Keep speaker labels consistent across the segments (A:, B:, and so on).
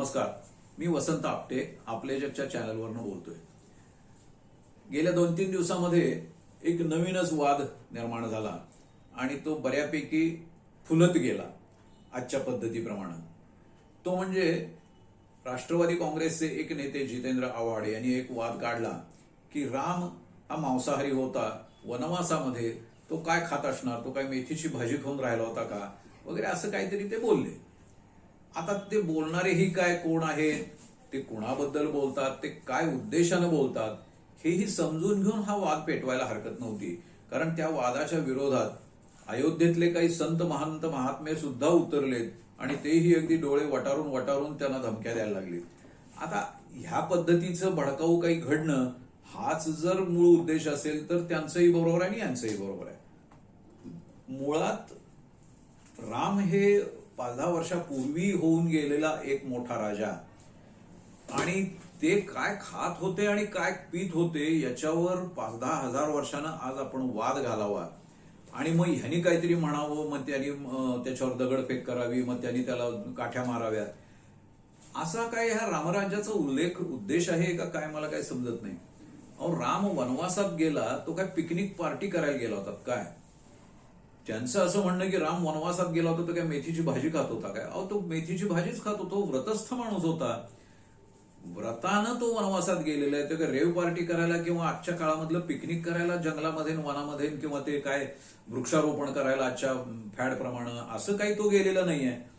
A: नमस्कार. मी वसंत आपटे आपले जगच्या चॅनलवरनं बोलतोय. गेल्या दोन तीन दिवसामध्ये एक नवीनच वाद निर्माण झाला आणि तो बऱ्यापैकी फुलत गेला आजच्या पद्धतीप्रमाणे. तो म्हणजे राष्ट्रवादी काँग्रेसचे एक नेते जितेंद्र आव्हाड यांनी एक वाद काढला की राम हा मांसाहारी होता वनवासामध्ये तो काय खात असणार तो काय मेथीची भाजी खाऊन राहिला होता का? वगैरे असं काहीतरी ते बोलले. आता ते बोलणारेही काय कोण आहेत? ते कुणाबद्दल बोलतात? ते काय उद्देशानं बोलतात? हेही समजून घेऊन हा वाद पेटवायला हरकत नव्हती. कारण त्या वादाच्या विरोधात अयोध्येतले काही संत महंत महात्मे सुद्धा उतरलेत आणि तेही अगदी डोळे वटारून वटारून त्यांना धमक्या द्यायला लागले आता ह्या पद्धतीचं भडकाऊ काही घडणं हाच जर मूळ उद्देश असेल तर त्यांचंही बरोबर आहे आणि यांचंही बरोबर आहे. मुळात राम हे पाच दहा वर्षापूर्वी होऊन गेलेला एक मोठा राजा. आणि ते काय खात होते आणि काय पित होते याच्यावर पाच दहा हजार वर्षानं आज आपण वाद घालावा. आणि मग ह्यानी काहीतरी म्हणावं मग त्यांनी त्याच्यावर दगडफेक करावी मग त्यांनी त्याला काठ्या माराव्यात असा काय ह्या रामराज्याचा उल्लेख उद्देश आहे का काय मला काय समजत नाही. अहो राम वनवासात गेला तो काय पिकनिक पार्टी करायला गेला होता काय? त्यांचं असं म्हणणं की राम वनवासात गेला होता तो काय मेथीची भाजी खात होता काय? अहो तो मेथीची भाजीच खात होतो व्रतस्थ माणूस होता. व्रतानं तो वनवासात गेलेला आहे. तो काय रेव पार्टी करायला किंवा आजच्या काळामधलं पिकनिक करायला जंगलामध्ये वनामध्ये किंवा ते काय वृक्षारोपण करायला आजच्या फॅडप्रमाणे असं काही तो गेलेला नाहीये.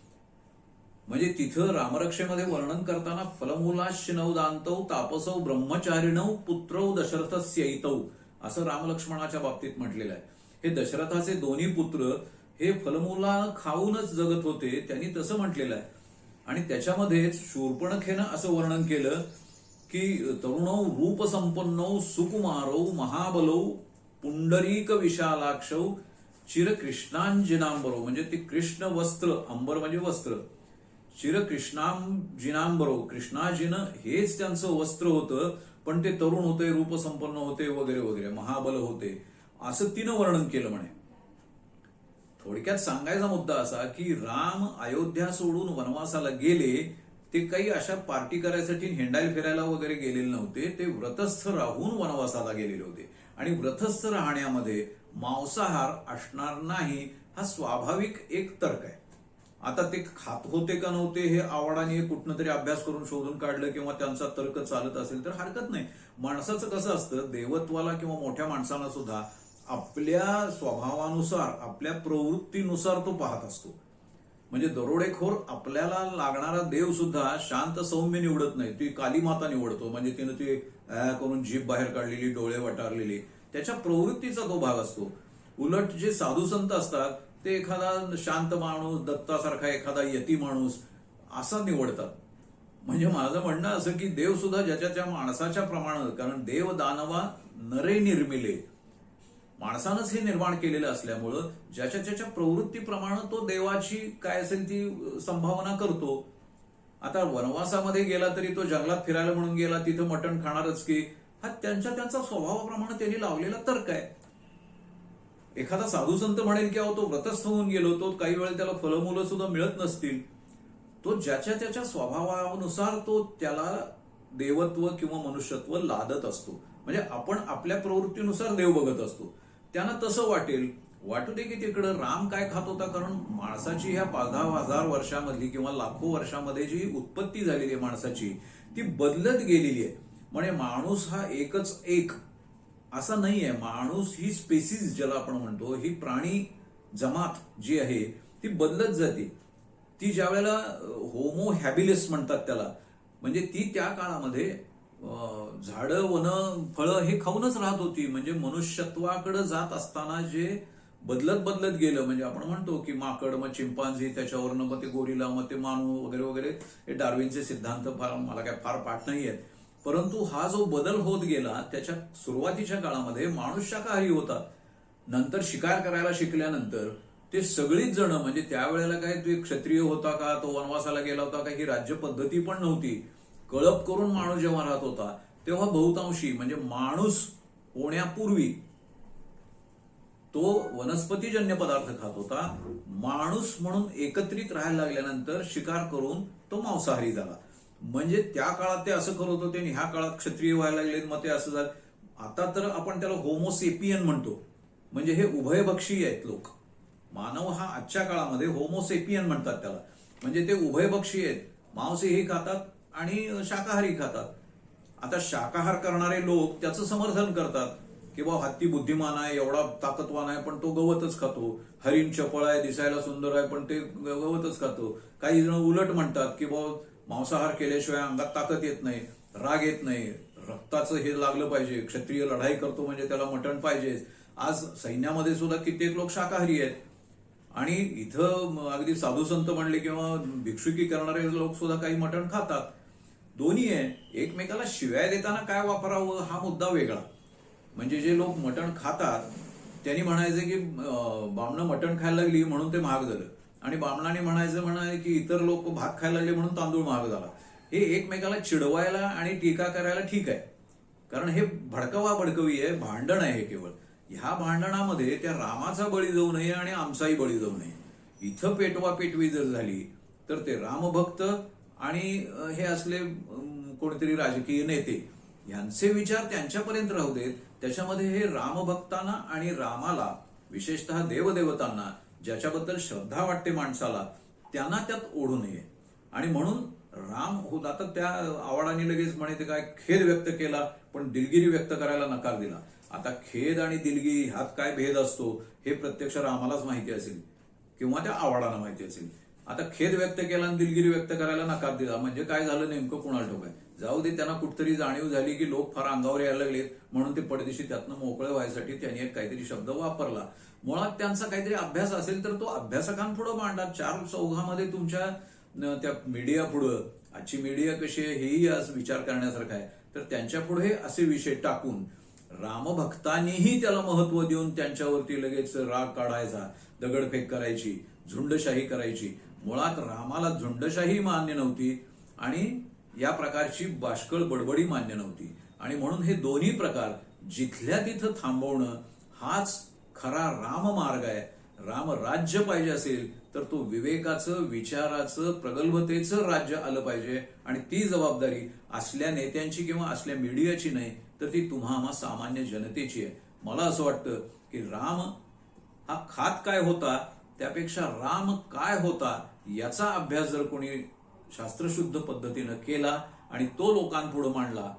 A: म्हणजे तिथं रामरक्षेमध्ये वर्णन करताना फलमूलाश्य दांतव तापसौ ब्रह्मचारिणौ पुत्रौ दशरथस्यैतौ असं रामलक्ष्मणाच्या बाबतीत म्हटलेलं आहे. हे दशरथाचे दोन्ही पुत्र हे फलमुला खाऊनच जगत होते त्यांनी तसं म्हटलेलं आहे. आणि त्याच्यामध्ये शूर्पणखेनं असं वर्णन केलं की तरुणौ रूपसंपन्नौ सुकुमारौ महाबलौ पुंडरीक विशालाक्षौ चिरकृष्णांजिनांबरो. म्हणजे ते कृष्ण वस्त्र अंबर म्हणजे वस्त्र. चिरकृष्णांजिनांबरो कृष्णाजीनं हेच त्यांचं वस्त्र होतं पण ते तरुण होते रूपसंपन्न होते वगैरे वगैरे महाबल होते. असं तिनं वर्णन केलं म्हणे. थोडक्यात सांगायचा मुद्दा असा की राम अयोध्या सोडून वनवासाला गेले ते काही अशा पार्टी करायसाठी हेंडाईल फिरायला वगैरे गेलेले नव्हते ते व्रतस्थ राहून वनवासाला गेलेले होते. आणि व्रतस्थ राहण्यामध्ये मांसाहार असणार नाही हा स्वाभाविक एक तर्क आहे. आता ते खात होते का नव्हते हे आवडाने कुठनं तरी अभ्यास करून शोधून काढलं किंवा त्यांचा तर्क चालत असेल तर हरकत नाही. माणसाचं कसं असतं देवत्वाला किंवा मोठ्या माणसाला सुद्धा आपल्या स्वभावानुसार आपल्या प्रवृत्तीनुसार तो पाहत असतो. म्हणजे दरोडेखोर आपल्याला लागणारा देव सुद्धा शांत सौम्य निवडत नाही. ती काली माता निवडतो. म्हणजे तिनं ती करून जीभ बाहेर काढलेली डोळे वटारलेली. त्याच्या प्रवृत्तीचा तो भाग असतो. उलट जे साधू संत असतात ते एखादा शांत माणूस दत्तासारखा एखादा यती माणूस असा निवडतात. म्हणजे माझं म्हणणं असं की देव सुद्धा ज्याच्या त्या माणसाच्या प्रमाणात कारण देव दानवा नरे निर्मिले. माणसानंच हे निर्माण केलेलं असल्यामुळं ज्याच्या ज्याच्या प्रवृत्तीप्रमाणे तो देवाची काय असेल ती संभावना करतो. आता वनवासामध्ये गेला तरी तो जंगलात फिरायला म्हणून गेला तिथं मटण खाणारच की हा त्यांच्या त्यांचा स्वभावाप्रमाणे त्यांनी लावलेला तर्क आहे. एखादा साधू संत म्हणेल की अहो तो व्रतस्थ होऊन गेलो तो काही वेळ त्याला फलमुलं सुद्धा मिळत नसतील. तो ज्याच्या त्याच्या स्वभावानुसार तो त्याला देवत्व किंवा मनुष्यत्व लादत असतो. म्हणजे आपण आपल्या प्रवृत्तीनुसार देव बघत असतो. त्यांना तसं वाटेल. वाटू दे की तिकडं राम काय खात होता कारण माणसाची ह्या पाच दहा हजार वर्षामधली किंवा लाखो वर्षामध्ये जी उत्पत्ती झालेली आहे माणसाची ती बदलत गेलेली आहे. म्हणजे माणूस हा एकच एक. असा नाही आहे माणूस ही स्पेसिस ज्याला आपण म्हणतो ही प्राणी जमात जी आहे ती बदलत जाते. ती ज्या वेळेला होमो हॅबिलिस म्हणतात त्याला म्हणजे ती त्या काळामध्ये झाडं वन फळं हे खाऊनच राहत होती. म्हणजे मनुष्यत्वाकडे जात असताना जे बदलत बदलत गेलं म्हणजे आपण म्हणतो की माकड मग चिंपांझी त्याच्यावरनं मग ते गोरीला मग ते मानू वगैरे वगैरे हे डार्विनचे सिद्धांत फार मला काय फार पाठ नाही आहेत. परंतु हा जो बदल होत गेला त्याच्या सुरुवातीच्या काळामध्ये माणूस शाकाहारी होता. नंतर शिकार करायला शिकल्यानंतर ते सगळीच जण म्हणजे त्यावेळेला काय तो क्षत्रिय होता का तो वनवासाला गेला होता का ही राज्य पद्धती पण नव्हती. कळप करून माणूस जेव्हा राहत होता तेव्हा बहुतांशी म्हणजे माणूस होण्यापूर्वी तो वनस्पतीजन्य पदार्थ खात होता. माणूस म्हणून एकत्रित राहायला लागल्यानंतर शिकार करून तो मांसाहारी झाला. म्हणजे त्या काळात ते असं करत होते आणि ह्या काळात क्षत्रिय व्हायला लागले मग ते असं झालं. आता तर आपण त्याला होमोसेपियन म्हणतो. म्हणजे हे उभयभक्षी आहेत लोक. मानव हा आजच्या काळामध्ये होमोसेपियन म्हणतात त्याला. म्हणजे ते उभयभक्षी आहेत. मांसही खातात आणि शाकाहारी खातात. आता शाकाहार करणारे लोक त्याचं समर्थन करतात की बा हत्ती बुद्धिमान आहे एवढा ताकदवान आहे पण तो गवतच खातो. हरिण चपळ आहे दिसायला सुंदर आहे पण ते गवतच खातो. काही जण उलट म्हणतात की बा मांसाहार केल्याशिवाय अंगात ताकद येत नाही राग येत नाही. रक्ताचं हे लागलं पाहिजे क्षत्रिय लढाई करतो म्हणजे त्याला मटण पाहिजे. आज सैन्यामध्ये सुद्धा कित्येक लोक शाकाहारी आहेत. आणि इथं अगदी साधू संत म्हणले किंवा भिक्षुकी करणारे लोक सुद्धा काही मटण खातात. दोन्ही आहे एकमेकाला शिव्या देताना काय वापरावं हा मुद्दा वेगळा. म्हणजे जे लोक मटण खातात त्यांनी म्हणायचं की बामणं मटण खायला लागली म्हणून ते महाग झालं. आणि बामणाने म्हणायचं म्हणाय की इतर लोक भात खायला लागले म्हणून तांदूळ महाग झाला. हे एकमेकाला चिडवायला आणि टीका करायला ठीक आहे. कारण हे भडकवा भडकवी आहे भांडण आहे हे केवळ. ह्या भांडणामध्ये त्या रामाचा बळी जाऊ नये आणि आमचाही बळी जाऊ नये. इथं पेटवा पेटवी जर झाली तर ते रामभक्त आणि हे असले कोणीतरी राजकीय नेते यांचे विचार त्यांच्यापर्यंत राहू देत त्याच्यामध्ये हे रामभक्तांना आणि रामाला विशेषतः देवदेवतांना ज्याच्याबद्दल श्रद्धा वाटते माणसाला त्यांना त्यात ओढू नये. आणि म्हणून राम होत आता त्या आवाडाने लगेच म्हणे ते काय खेद व्यक्त केला पण दिलगिरी व्यक्त करायला नकार दिला. आता खेद आणि दिलगिरी ह्यात काय भेद असतो हे प्रत्यक्ष रामालाच माहिती असेल किंवा त्या आवाडाला माहिती असेल. आता खेद व्यक्त केला आणि दिलगिरी व्यक्त करायला नकार दिला. म्हणजे काय झालं नेमकं कुणाला ठोक आहे? जाऊ दे त्यांना कुठतरी जाणीव झाली की लोक फार अंगावर यायला लागलेत म्हणून ते पडदेशी त्यातनं मोकळे व्हायसाठी त्यांनी एक काहीतरी शब्द वापरला. मुळात त्यांचा काहीतरी अभ्यास असेल तर तो अभ्यासकांपुढे मांडा. चार चौघामध्ये तुमच्या त्या मीडिया पुढं आजची मीडिया कशी आहे हेही आज विचार करण्यासारखं आहे. तर त्यांच्या पुढे असे विषय टाकून रामभक्तांनीही त्याला महत्त्व देऊन त्यांच्यावरती लगेच राग काढायचा दगडफेक करायची. झुंडशाही करायची. मुळात रामाला झुंडशाही मान्य नव्हती आणि या प्रकारची बाष्कळ बडबडी मान्य नव्हती. आणि म्हणून हे दोन्ही प्रकार जिथल्या तिथं थांबवणं हाच खरा राम मार्ग आहे. राम राज्य पाहिजे असेल तर तो विवेकाचं विचाराचं प्रगल्भतेचं राज्य आलं पाहिजे. आणि ती जबाबदारी असल्या नेत्यांची किंवा असल्या मीडियाची नाही तर ती तुम्हा आम्हा सामान्य जनतेची आहे. मला असं वाटतं की राम हा खात काय होता त्यापेक्षा राम काय होता याचा अभ्यास जर कोणी शास्त्रशुद्ध पद्धतीनं केला आणि तो लोकांपुढे मांडला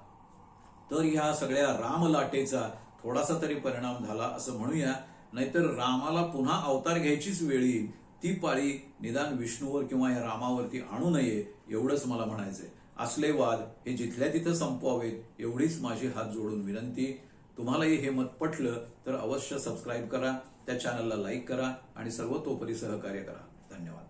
A: तर ह्या सगळ्या रामलाटेचा थोडासा तरी परिणाम झाला असं म्हणूया. नाहीतर रामाला पुन्हा अवतार घ्यायचीच वेळ येईल. ती पाळी निदान विष्णूवर किंवा या रामावरती आणू नये एवढंच मला म्हणायचंय. असले वाद हे जिथल्या तिथं संपवावेत एवढीच माझी हात जोडून विनंती. तुम्हालाही हे मत पटलं तर अवश्य सबस्क्राईब करा. त्या चॅनलला लाईक करा आणि सर्वतोपरी सहकार्य करा. धन्यवाद.